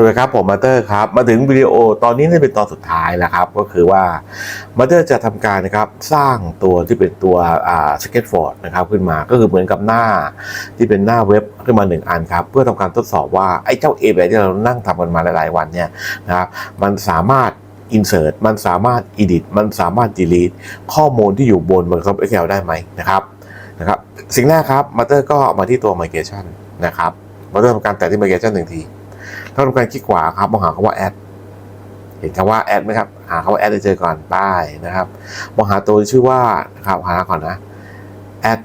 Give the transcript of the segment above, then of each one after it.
สวัสดีครับผมมาเตอร์ครับมาถึงวิดีโอตอนนี้นี่เป็นตอนสุดท้ายแล้วครับก็คือว่ามาเตอร์จะทำการนะครับสร้างตัวที่เป็นตัวอ่าสเก็ตฟอร์ดนะครับขึ้นมาก็คือเหมือนกับหน้าที่เป็นหน้าเว็บขึ้นมาหนึ่งอันครับ เพื่อทำการทดสอบว่าไอ้เจ้าเอแบบที่เรานั่งทำกันมาหลาย ๆ วันเนี่ยนะครับมันสามารถ insert มันสามารถ edit มันสามารถ delete ข้อมูลที่อยู่บน Microsoft Excel ได้ไหมนะครับนะครับสิ่งแรกครับมาเตอร์ก็มาที่ตัว migration นะครับมาเตอร์ทำการแตะที่ migration หนึ่งที ถ้าทำการคลิกขวาครับมองหาคำว่า add เห็นคำว่า add ไหมครับ หาคำว่า add ได้เจอก่อนป้ายนะครับมองหาตัวที่ชื่อว่านะครับหาก่อนนะ add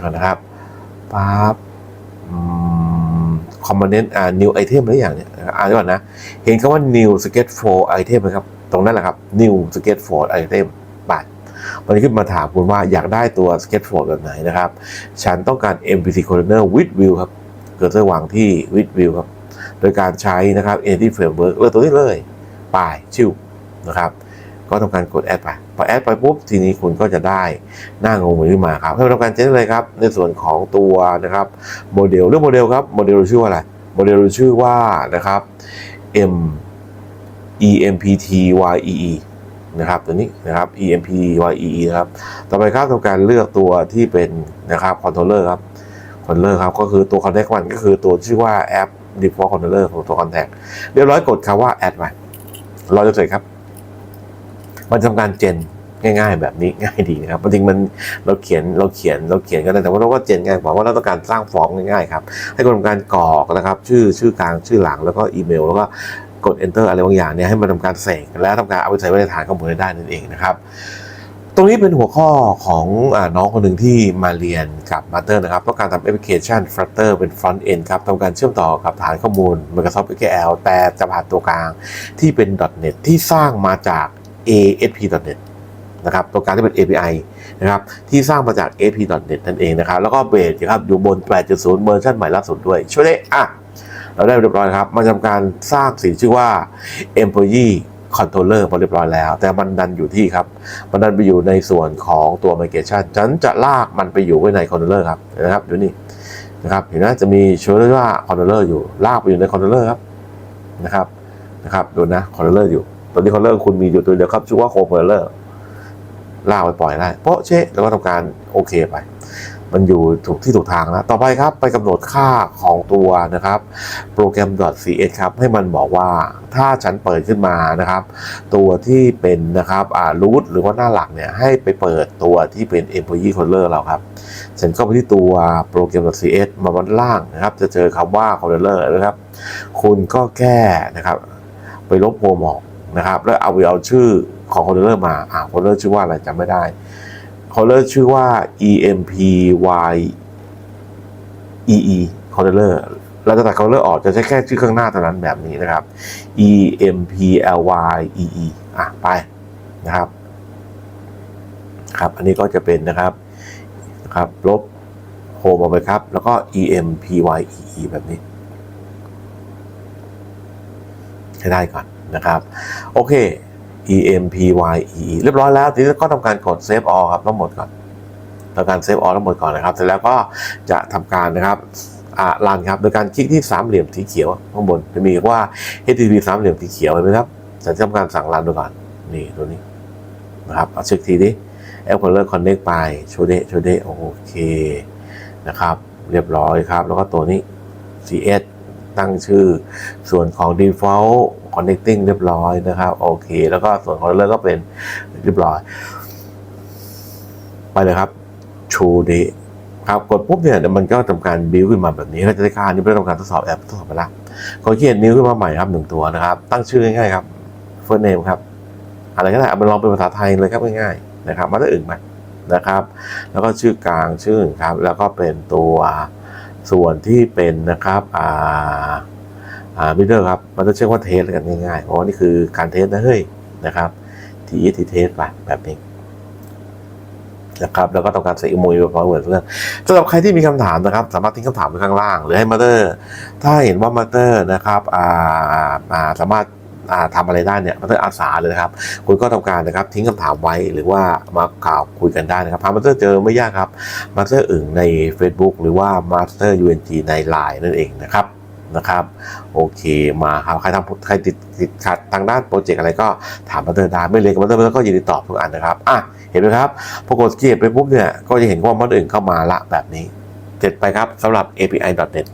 ก่อนนะครับปั๊บอืม component อ่า new item หรืออย่างเนี่ยอ่านก่อนนะ เห็นคำว่า new sketch for item ไหมครับ ตรงนั้นแหละครับ new sketch for item ไปมันขึ้นมาถามคุณว่าอยากได้ตัว sketch for แบบไหนนะครับ ฉันต้องการ MPC Corner with view ครับ เกิดจะวางที่ with view ครับ โดยการใช้นะครับ Entity Framework เลือกตัวนี้เลยป่ายชิวนะครับก็ทำการกดแอดไป พอแอดไปปุ๊บ ทีนี้คุณก็จะได้หน้างงมือขึ้นมาครับให้เราทำการเช็คเลยครับ ในส่วนของตัวนะครับโมเดลเรื่องโมเดลครับ โมเดลชื่อว่าอะไร โมเดลชื่อว่านะครับ M E M P T Y E E นะครับตัวนี้นะครับ E M P T Y E E นะครับ ต่อไปครับทำการเลือกตัวที่เป็นนะครับคอนโทรลเลอร์ครับ คอนโทรลเลอร์ครับก็คือตัว Contact มันก็คือตัวชื่อว่าแอป Default Controller ของตัว Contact เรียบร้อยกดคำว่า Add ไปรอจะเสร็จครับ มันทำการเจนง่าย ๆ แบบนี้ง่ายดีนะครับจริงๆมันเราเขียนเราเขียนเราเขียนกันได้แต่ว่าเราก็เจนง่ายกว่าว่าเราต้องการสร้างฟอร์มง่ายๆครับให้คนทำการกรอกนะครับ ชื่อชื่อกลางชื่อหลังแล้วก็อีเมล แล้วก็กด enter อะไรบางอย่างเนี่ยให้มันทำการเสกแล้วทำการเอาไปใส่ไว้ในฐานข้อมูลได้นั่นเองนะครับ ตรงนี้เป็นหัวข้อของอน้องคนหนึ่งที่มาเรียนกับมาเตอร์นะครับต้องการทำแอปพลิเคชัน Flutter เป็น Front End ครับทำการเชื่อมต่อกับฐานข้อมูล Microsoft SQL แต่จะผ่านตัวกลางที่เป็น .NET ที่สร้างมาจาก ASP.NET นะครับตัวกางที่เป็น API นะครับที่สร้างมาจาก ASP.NET นั่นเองนะครับ แล้วก็เบสครับอยู่บน 8.0 เวอร์ชันใหม่ล่าสุดด้วย ช่วยได้อะ เราได้เรียบร้อยครับมันทำการสร้างสิ่งชื่อว่า employee controller มาเรียบร้อยแล้ว แต่มันดันอยู่ที่ครับ มันดันไปอยู่ในส่วนของตัว migration ฉันจะลากมันไปอยู่ไว้ใน controller ครับนะครับดูนี่นะครับเห็นไหมจะมีชื่อว่า controller อยู่ลากไปอยู่ใน controller ครับนะครับนะครับดูนะ controller อยู่ตัวนี้ controller คุณมีอยู่ตัวเดียวครับชื่อว่า controller ลากไปปล่อยได้เพราะเชะแล้วก็ทำการโอเคไป มันอยู่ถูกที่ถูกทางแล้วต่อไปครับไปกำหนดค่าของตัวนะครับโปรแกรม .cs ครับให้มันบอกว่าถ้าฉันเปิดขึ้นมานะครับ ตัวที่เป็นนะครับอ่า root หรือว่าหน้าหลักเนี่ยให้ไปเปิดตัวที่เป็น employee controller เราครับ ฉันก็ไปที่ตัวโปรแกรม .cs มาบนล่างนะครับ จะเจอคำว่า controller นะครับ คุณก็แก้นะครับ ไปลบโฮมออกนะครับ แล้วเอาไปเอาชื่อของ controller มาอ่า controller ชื่อว่าอะไรจำไม่ได้ controller ชื่อว่า empy ee controller เราจะตัด controller ออกจะใช้แค่ชื่อข้างหน้าเท่านั้นแบบนี้นะครับ emply ee อะ ไปนะครับ ครับ อันนี้ก็จะเป็นนะครับนะครับ ลบโฮมออกไปครับ แล้วก็ empy ee แบบนี้ใช้ได้ก่อนนะครับ โอเค empye เรียบร้อยแล้วทีนี้ก็ทำการกด save all ครับทั้งหมดก่อนทำการ save all ทั้งหมดก่อนนะครับ เสร็จแล้วก็จะทำการนะครับอ่ารันครับโดยการคลิกที่สามเหลี่ยมสีเขียวข้างบนจะมีว่า http สามเหลี่ยมสีเขียวเห็นไหมครับจะทำการสั่งรันดูก่อนนี่ตัวนี้นะครับเอาเช็คทีนี้ App Controller Connect ไปโชเดโชเดโอเคนะครับ เรียบร้อยครับ แล้วก็ตัวนี้ CS ตั้งชื่อส่วนของ default connecting เรียบร้อยนะครับ โอเค แล้วก็ส่วนของ controller ก็เป็นเรียบร้อย ไปเลยครับ True Day ครับกดปุ๊บเนี่ยมันก็ทำการบิวขึ้นมาแบบนี้เราจะได้ค่านี้ไม่ได้ทำการทดสอบแอปทดสอบไปแล้วก็เขียนนิ้วขึ้นมาใหม่ครับหนึ่งตัวนะครับ ตั้งชื่อง่ายๆครับ first name ครับอะไรก็ได้เอาไปลองเป็นภาษาไทยเลยครับง่ายๆนะครับมาตั้อื่นมนะครับ แล้วก็ชื่อกลางชื่อครับ แล้วก็เป็นตัวส่วนที่เป็นนะครับอ่า มิเตอร์ครับ มันจะเชื่อว่าเทสกันง่ายๆเพราะนี่คือการเทสนะเฮ้ยนะครับทีทีเทสไปแบบนี้นะครับแล้วก็ต้องการใส่อีโมยพอเหมือนเพื่อนสำหรับใครที่มีคำถามนะครับ สามารถทิ้งคำถามไว้ข้างล่าง หรือให้มาเตอร์ ถ้าเห็นว่ามาเตอร์นะครับอ่าอ่าสามารถอ่าทำอะไรได้เนี่ยมาเตอร์อาสาเลยนะครับ คุณก็ทำการนะครับทิ้งคำถามไว้หรือว่ามากล่าวคุยกันได้นะครับพามาเตอร์เจอไม่ยากครับมาเตอร์อึ่งใน Facebook หรือว่ามาสเตอร์ UNG ใน Line นั่นเองนะครับ นะครับ โอเคมาครับใครทำใครติดติดขัดทางด้านโปรเจกต์อะไรก็ถามมาเตอร์ได้ไม่เลยกับมาเตอร์ก็ยินดีตอบทุกอันนะครับอะเห็นไหมครับพอกดสกิลไปปุ๊บเนี่ยก็จะเห็นว่ามันอื่นเข้ามาละแบบนี้เสร็จไปครับสำหรับ API.NET